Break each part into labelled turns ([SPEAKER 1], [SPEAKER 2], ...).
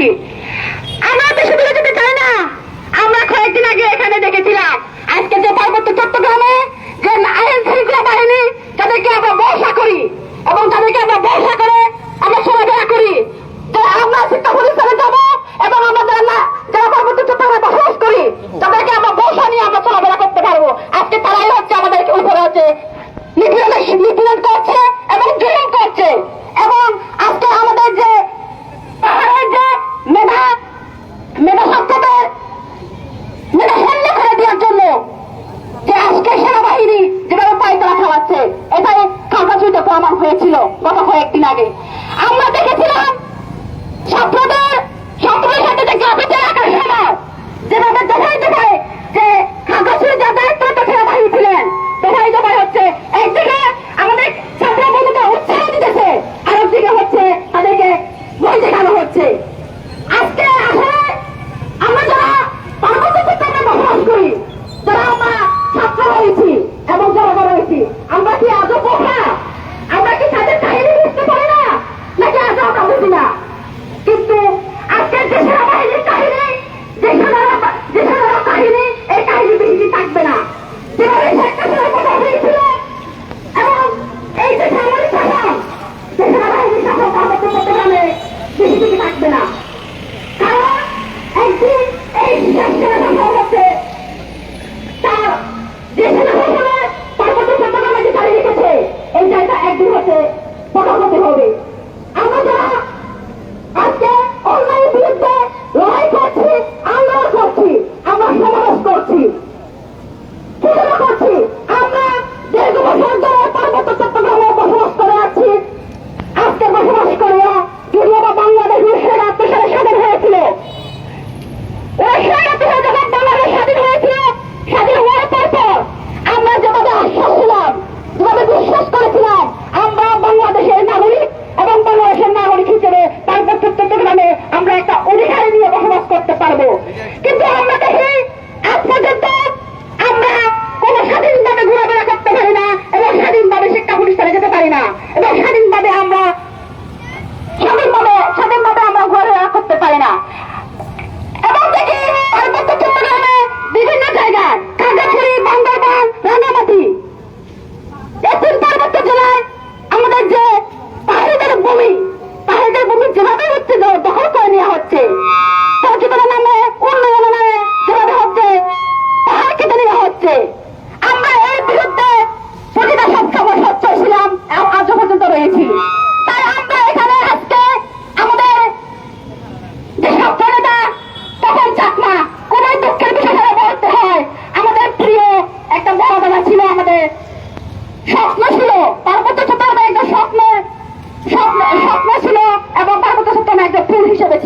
[SPEAKER 1] করছি কয়েকদিন আগে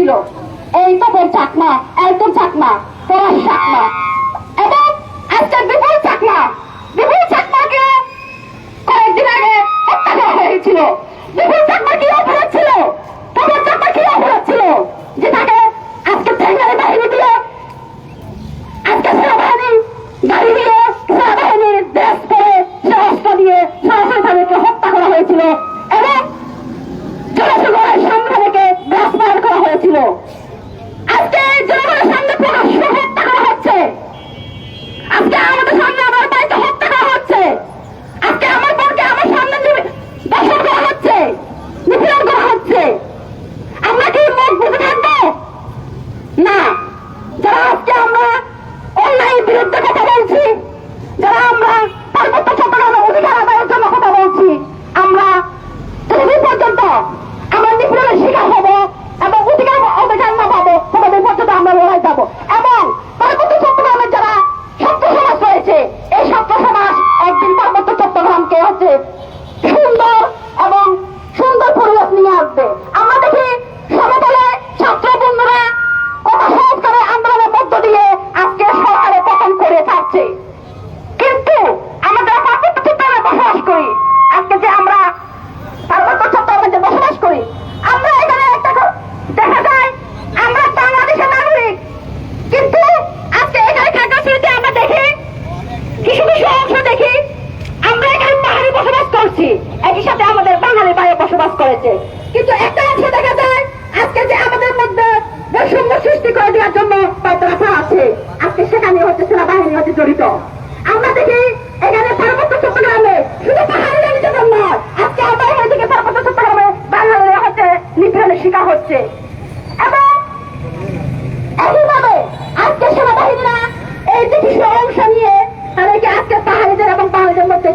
[SPEAKER 1] ছিল। এই তোদের চাকমা, এই তোর চাকমা তোর চাকমা। এবং আজকে বিপুল চাকমা। বিপুল চাকমাকে কয়েকদিন আগে হত্যা করা হয়েছিল। বিপুল চাকমা কি অপরাধ ছিল? তোমার চাকমা কি অপরাধ ছিল? যে তাকে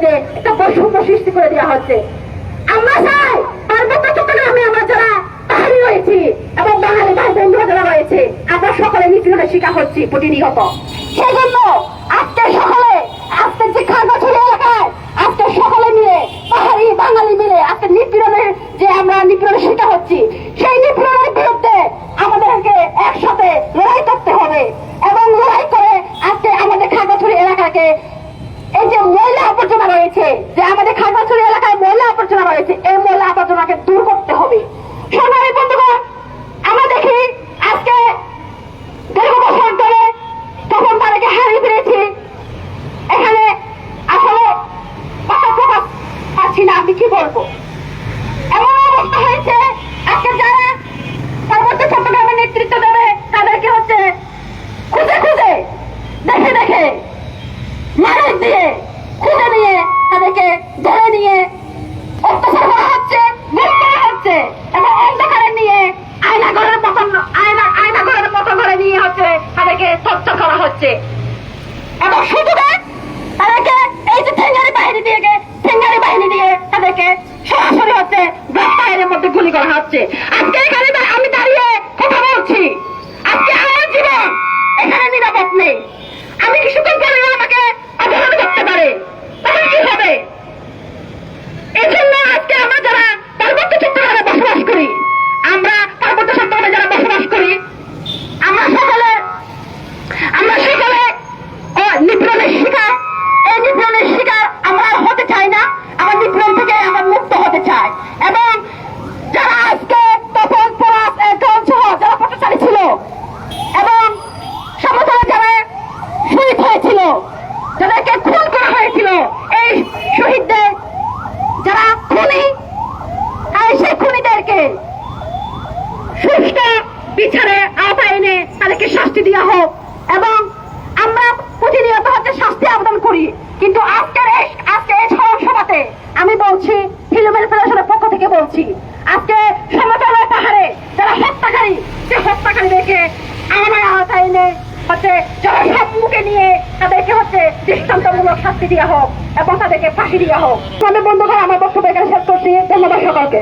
[SPEAKER 1] যে একটা বৈষম্য সৃষ্টি করে দেওয়া হচ্ছে। আমরা চাই পার্বত্য চট্টগ্রামে আমরা যারা পাহাড়ি রয়েছি এবং বাঙালি ভাই বন্ধুরা যারা রয়েছে, আমরা সকলে নিপীড়নের শিকার হচ্ছি প্রতিনিয়ত। সেজন্য হচ্ছে এবং সুযোগে তাদেরকে এই যে ঠেঙ্গারি বাহিনী দিয়ে ঠেঙ্গারি বাহিনী দিয়ে তাদেরকে সরাসরি হচ্ছে বাইরের মধ্যে গুলি করা হচ্ছে। আজকে এখানে আমি দাঁড়িয়ে কথা বলছি। আজকে আমার জীবন এখানে নিরাপদ নেই। হিউম্যান ফেডারেশনের পক্ষ থেকে বলছি, আজকে সমতলের পাহাড়ে যারা হত্যাকারী, সে হত্যাকারী দেখে আমার আওতায় এনে হচ্ছে যারা সব মুখে নিয়ে তাদেরকে হচ্ছে দৃষ্টান্তমূলক শাস্তি দেওয়া হোক এবং তাদেরকে ফাঁসি দেওয়া হোক। আমি বন্ধুরা আমার বক্তব্য এখানে শেষ করছি। ধন্যবাদ সকলকে।